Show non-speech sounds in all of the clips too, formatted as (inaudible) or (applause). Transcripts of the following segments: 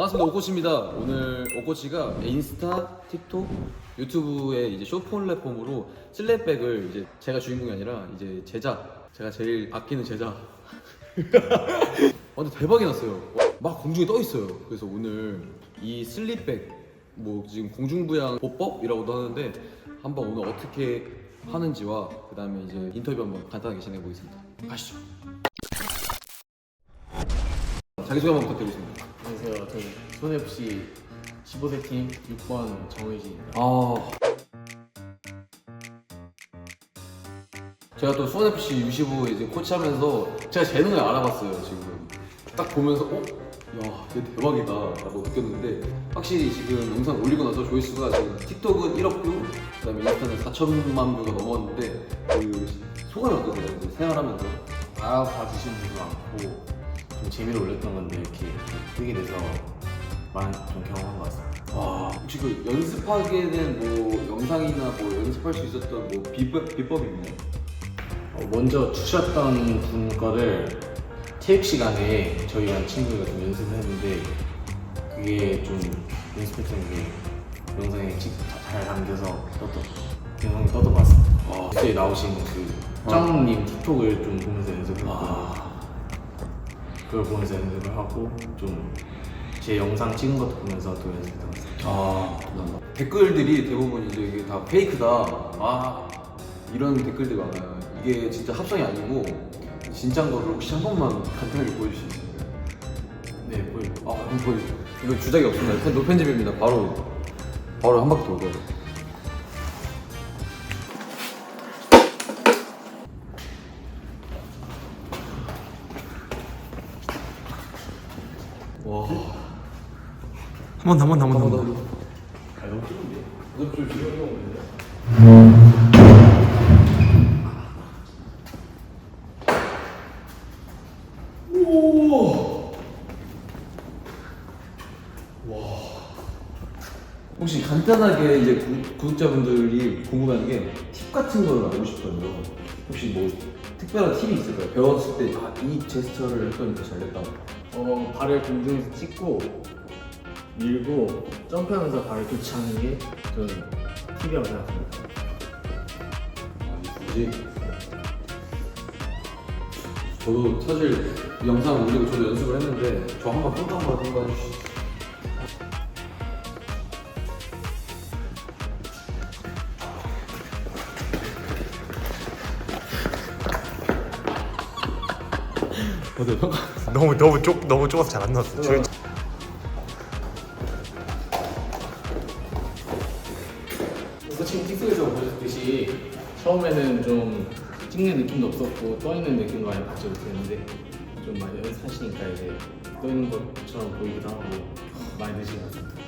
반갑습니다. 오코치입니다. 오늘 오코치가 인스타, 틱톡, 유튜브의 이제 쇼 플랫폼으로 슬랩백을 이제 제가 주인공이 아니라 이제 제자 제가 제일 아끼는 제자. (laughs) 완전 대박이 났어요. 막 공중에 떠 있어요. 그래서 오늘 이 슬립백 뭐 지금 공중부양 보법이라고도 하는데 한번 오늘 어떻게 하는지와 그 다음에 이제 인터뷰 한번 간단하게 진행해 보겠습니다. 가시죠. 자기소개 한번 부탁드리겠습니다 안녕하세요. 저는 손FC 15세 팀 6번 정의진입니다. 아 제가 또 수원FC U15 이제 코치하면서 제가 재능을 알아봤어요 지금 딱 보면서 어? 야, 얘 대박이다 라고 느꼈는데 확실히 지금 영상 올리고 나서 조회수가 지금 틱톡은 1억 뷰 그다음에 인스타는 4천만 뷰가 넘었는데 그 소감이 어떠세요? 이제 생활하면서 알아봐 주신 분도 많고 좀 재미로 올렸던 건데 이렇게 뜨게 돼서 많은 좀 경험한 것 같습니다. 와 혹시 그 연습하게 된뭐 영상이나 뭐 연습할 수 있었던 뭐 비법, 비법이 있나요? 어, 먼저 주셨던 분 거를 체육 시간에 저희랑 친구가 좀 연습을 했는데 그게 좀 연습했던 게 영상에 직- 잘 담겨서 떴던 영상이 같습니다. 어, 그때 나오신 그 짱님 틱톡을 좀 보면서 연습을 했고 그걸 보면서 연습을 하고 좀 제 영상 찍은 것도 보면서 또것 같습니다. 아. 댓글들이 대부분 이제 이게 다 페이크다. 아, 이런 댓글들이 많아요. 이게 진짜 합성이 아니고 진짜인 거를 혹시 한 번만 간단하게 보여주실 수 있나요? 네, 보이고. 아, 한번 보여주세요. 이거 주작이 없습니다. 펜 노편집입니다. 바로 바로 한 바퀴 돌고. 와. 한 번 더, 한 번 더, 한 번 더, 한 번 더. 아, 너무 좋은데? 이거 좀 지금 혹시 간단하게 이제 구, 구독자분들이 궁금한 게 팁 같은 걸 알고 싶거든요. 혹시 뭐 특별한 팁이 있을까요? 배웠을 때 아, 이 제스처를 했더니 더 잘됐다. 어, 발을 공중에서 찍고 밀고 점프하면서 발을 교체하는 게 저는 팁이라고 생각합니다. 뭐지? 저도 사실 이 영상 올리고 저도 연습을 했는데 저 한번 또 한번 한번 어때? 너무 너무 좁 너무 좁아서 잘 안 나왔어. 저희 코칭 틱톡에서 보셨듯이 처음에는 좀 찍는 느낌도 없었고 떠 있는 느낌도 많이 받지 못했는데 좀 많이 연습하시니까 이제 떠 있는 것처럼 보이기도 하고 많이 드신 것 같습니다.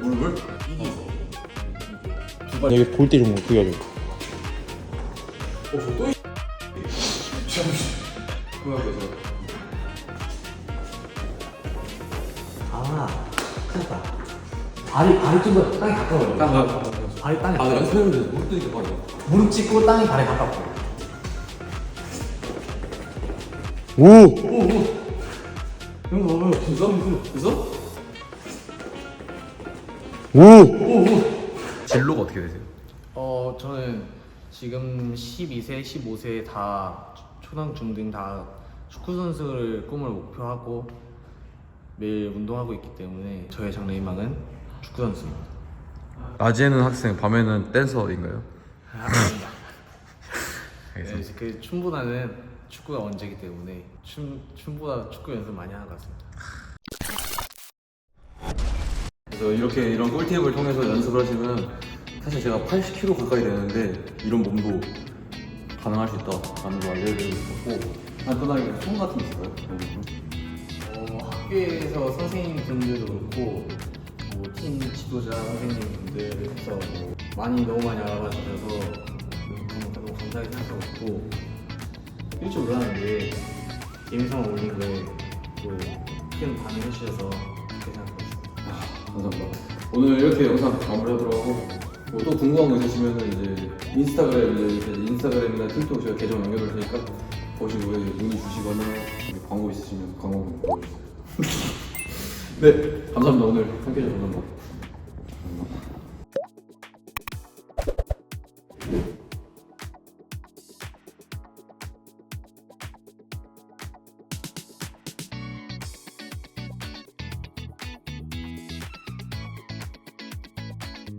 물물? 여기 볼때 좀 그게 좀. 아, 큰일 났다. 발이, 발이 좀 더 땅에 가까워요. 아, 발이 땅에 아, 나 연습했는데 못 뜨니까 바로. 무릎 찍고 땅이 발에 가깝고. 오! 형, 어, 됐어? 됐어? 오! 진로가 어떻게 되세요? 어 저는 지금 12세, 15세 다 초등, 중등 다 축구 선수를 꿈을 목표하고 매일 운동하고 있기 때문에 저의 장래 희망은 축구 선수입니다. 낮에는 학생, 밤에는 댄서인가요? 네, 이제 그 춤보다는 축구가 원제이기 때문에 춤 춤보다 축구 연습 많이 하는 것 같습니다. 그래서 이렇게 이런 꿀팁을 통해서 연습을 하시면 사실 제가 80kg 가까이 되는데 이런 몸도 가능할 수 있다라는 걸 알려드리고 싶었고 간단하게 손 같은 게 있을까요? 어, 학교에서 선생님분들도 그렇고 뭐, 팀 지도자 선생님분들에서 뭐 많이 너무 많이 알아봐 주셔서 너무, 감사하게 생각하고 있고 일찍 올라왔는데 재미삼아 올린 거에 또큰 반응해 주셔서 그렇게 생각하고 있습니다. 감사합니다. 오늘 이렇게 영상 마무리하도록 하고 뭐 또 궁금한 거 있으시면 이제 인스타그램 이제 인스타그램이나 틱톡 제가 계정 연결할 테니까 후에 문의 주시거나 광고 있으시면 광고 보여주세요. (laughs) 네, 감사합니다. 오늘 함께 해주셔서 감사합니다.